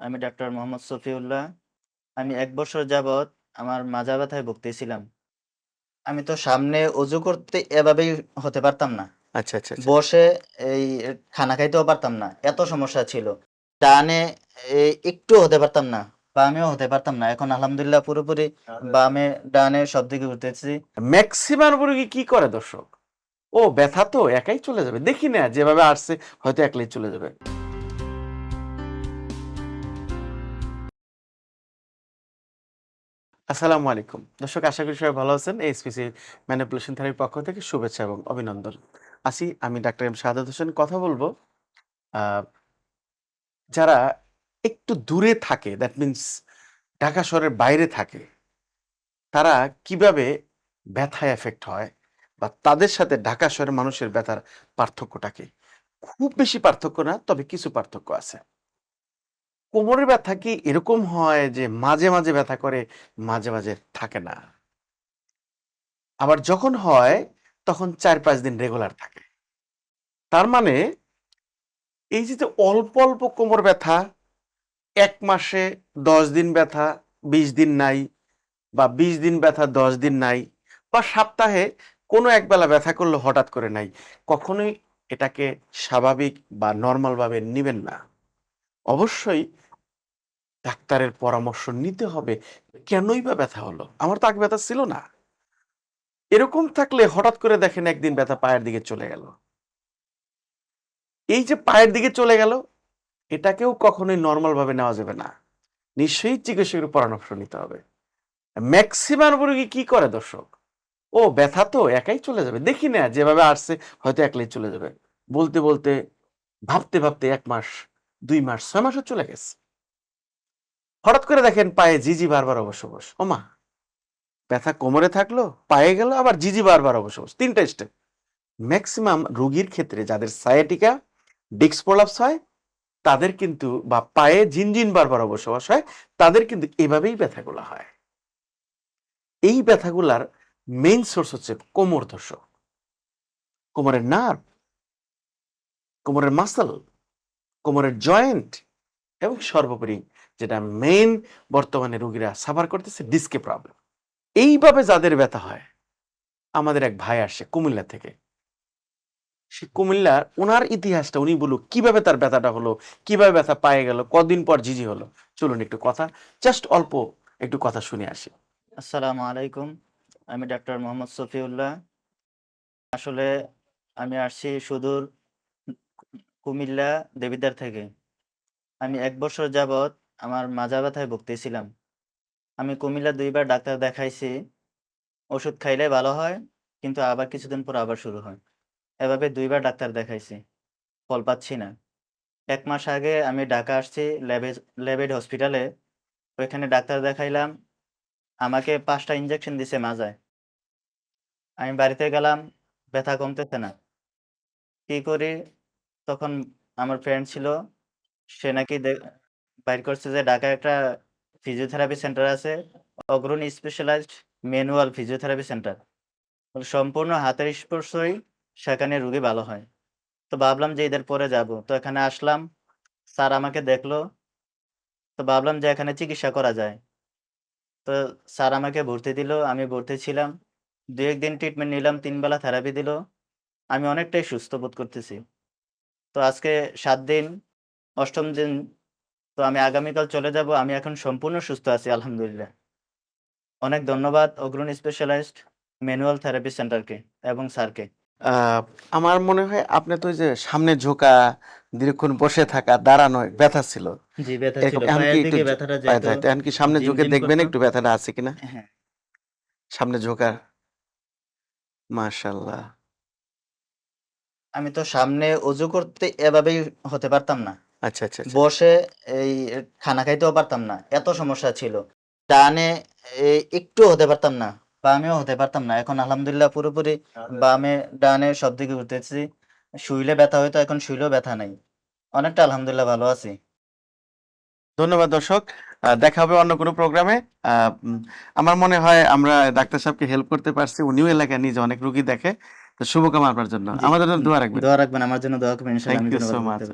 আমি ডাক্তার মোহাম্মদ শফিউল্লাহ। আমি এক বছর যাবৎ আমার মাজা ব্যথায় ভুগতেছিলাম। আমি তো সামনে অজু করতে এভাবেই হতে পারতাম না। আচ্ছা, আচ্ছা, আচ্ছা। বসে এই খানা খাইতেও পারতাম না। এত সমস্যা ছিল। ডানে এ একটুও হতে পারতাম না। বামেও হতে পারতাম না। এখন আলহামদুলিল্লাহ পুরোপুরি বামে, ডানে সব দিকে উঠতেছি। ম্যাক্সিমাম রোগী কি করে দর্শক? ও ব্যথা তো একাই চলে যাবে। দেখি না যেভাবে আসছে হয়তো একলাই চলে যাবে। আসসালামু আলাইকুম। দর্শক, আশা করি সবাই ভালো আছেন। এসপিসি ম্যানিপুলেশন থেরাপির পক্ষ থেকে শুভেচ্ছা এবং অভিনন্দন। আসি, আমি ডাক্তার এম শাহাদাত হোসেন কথা বলব যারা একটু দূরে থাকে দ্যাট মিনস ঢাকা শহরের বাইরে থাকে, তারা কীভাবে ব্যথায় এফেক্ট হয় বা তাদের সাথে ঢাকা শহরের মানুষের ব্যথার পার্থক্যটা কি? খুব বেশি পার্থক্য না, তবে কিছু পার্থক্য আছে। কোমরের ব্যথা কি এরকম হয় যে মাঝে, মাঝে ব্যথা করে, মাঝে, মাঝে থাকে না? আবার যখন হয় তখন ৪-৫ দিন রেগুলার থাকে। তার মানে এই যে, অল্প, অল্প কোমর ব্যথা এক মাসে ১০ দিন ব্যথা ২০ দিন নাই বা ২০ দিন ব্যথা ১০ দিন নাই বা সপ্তাহে কোনো একবেলা ব্যথা করলে হঠাৎ করে নাই। কখনোই এটাকে স্বাভাবিক বা নরমাল ভাবে নিবেন না। অবশ্যই ডাক্তারের পরামর্শ নিতে হবে। কেনই বা ব্যথা হলো? আমার তো আগে ব্যথা ছিল না। এরকম থাকলে হঠাৎ করে দেখেন একদিন ব্যথা পায়ের দিকে চলে গেল। এই যে পায়ের দিকে চলে গেল, এটাকেও কখনোই নরমাল ভাবে নেওয়া যাবে না। নিশ্চয়ই চিকিৎসকের পরামর্শ নিতে হবে। ম্যাক্সিমাম রোগী কি করে দর্শক? ও ব্যথা তো একাই চলে যাবে। দেখি না যেভাবে আসছে হয়তো একলাই চলে যাবে। বলতে, বলতে ভাবতে, ভাবতে এক মাস, ২ মাস, ছয় মাসও চলে গেছে। হঠাৎ করে দেখেন পায়ে জিজি বারবার অবশ্য বস। ওমা! ব্যথা কোমরে থাকল, পায়ে গেল আবার জিজি বারবার অবশ্য বস। ৩ টা স্টেপ। ম্যাক্সিমাম রোগীর ক্ষেত্রে যাদের sciatica, ডিস্ক প্রলাপস হয় তাদের কিন্তু বা পায়ে ঝিনঝিন বারবার অবশ্যই হয় তাদের কিন্তু এভাবেই ব্যথাগুলা হয়। এই ব্যথাগুলার মেইন সোর্স হচ্ছে কোমর দর্শক। কোমরের নার্ভ, কোমরের মাসল, কোমরের জয়েন্ট এবং সর্বোপরি যেটা মেইন বর্তমানে রোগীরা সাফার করতেছে ডিস্কে প্রবলেম। এইভাবে যাদের ব্যথা হয় আমাদের এক ভাই আসছে কুমিল্লা থেকে। সে কুমিল্লার ওনার ইতিহাসটা উনি বলুক কীভাবে তার ব্যথাটা হলো, কীভাবে ব্যথা পায়ে গেল, কদিন পর ঝিঝি হলো। চলুন একটু কথা জাস্ট অল্প একটু কথা শুনে আসি। আসসালামু আলাইকুম। আমি ডাক্তার মোহাম্মদ সফিউল্লাহ আসলে আমি আসছি সুদূর কুমিল্লা দেবিদ্বার থেকে। আমি এক বছর যাবৎ আমার মাজা ব্যথায় ভুগতেছিলাম। আমি কুমিল্লা দুইবার ডাক্তার দেখাইছি। ওষুধ খাইলে ভালো হয়, কিন্তু আবার কিছুদিন পর আবার শুরু হয়। এভাবে দুইবার ডাক্তার দেখাইছি। ফল পাচ্ছি না। এক মাস আগে আমি ঢাকা আসছি ল্যাবে ল্যাবেড হসপিটালে। ওইখানে ডাক্তার দেখাইলাম। আমাকে পাঁচটা ইঞ্জেকশন দিছে মাজায়। আমি বাড়িতে গেলাম, ব্যথা কমতেছে না। কি করি? তখন আমার ফ্রেন্ড ছিল। সে নাকি বাইর করছে যে ঢাকায় একটা ফিজিওথেরাপি সেন্টার আছে। Agroni specialised manual physiotherapy centre. সম্পূর্ণ হাতের স্পর্শই সেখানে রুগী ভালো হয়। তো ভাবলাম যে এদের পরে যাব। তো এখানে আসলাম। স্যার আমাকে দেখল। তো ভাবলাম যে এখানে চিকিৎসা করা যায়। তো স্যার আমাকে ভর্তি দিল। আমি ভর্তি ছিলাম। দু একদিন ট্রিটমেন্ট নিলাম। তিন বেলা থেরাপি দিল। আমি অনেকটাই সুস্থ বোধ করতেছি। তো আজকে সাত দিন, অষ্টম দিন। তো আমি আগামীকাল চলে যাব। আমি এখন সম্পূর্ণ সুস্থ আছি আলহামদুলিল্লাহ। অনেক ধন্যবাদ অগ্রণী স্পেশালাইজড ম্যানুয়াল থেরাপি সেন্টারকে এবং স্যারকে। আমার মনে হয় আপনি তো যে সামনে ঝোঁকা, দীর্ঘক্ষণ বসে থাকা, দাঁড়ানো ব্যথা ছিল। জি, ব্যথা ছিল। এখন কি সামনে ঝুঁকে দেখবেন একটু ব্যথাটা আছে কিনা? হ্যাঁ। সামনে ঝোঁকা। মাশাআল্লাহ। আমি তো সামনে অজু করতে এভাবেই হতে পারতাম না। আচ্ছা, আচ্ছা, আচ্ছা। বসে এই খানা খাইতেও পারতাম না। এত সমস্যা ছিল। ডানে এ একটুও হতে পারতাম না। বামেও হতে পারতাম না। এখন আলহামদুলিল্লাহ পুরোপুরি বামে, ডানে সব দিকে উঠতেছি। শুইলে ব্যথা হয়তো এখন শুইলেও ব্যথা নাই। অনেকটা আলহামদুলিল্লাহ ভালো আছি। ধন্যবাদ দর্শক। দেখা হবে অন্য কোনো প্রোগ্রামে। আমার মনে হয় আমরা ডাক্তার সাহেবকে হেল্প করতে পারছি। উনিও এলাকায় নিজে অনেক রুগী দেখে। তো শুভকামনা আপনার জন্য। আমাদের জন্য দোয়া রাখবেন। দোয়া রাখবেন। আমার জন্য দোয়া করবেন। ইনশাআল্লাহ আমি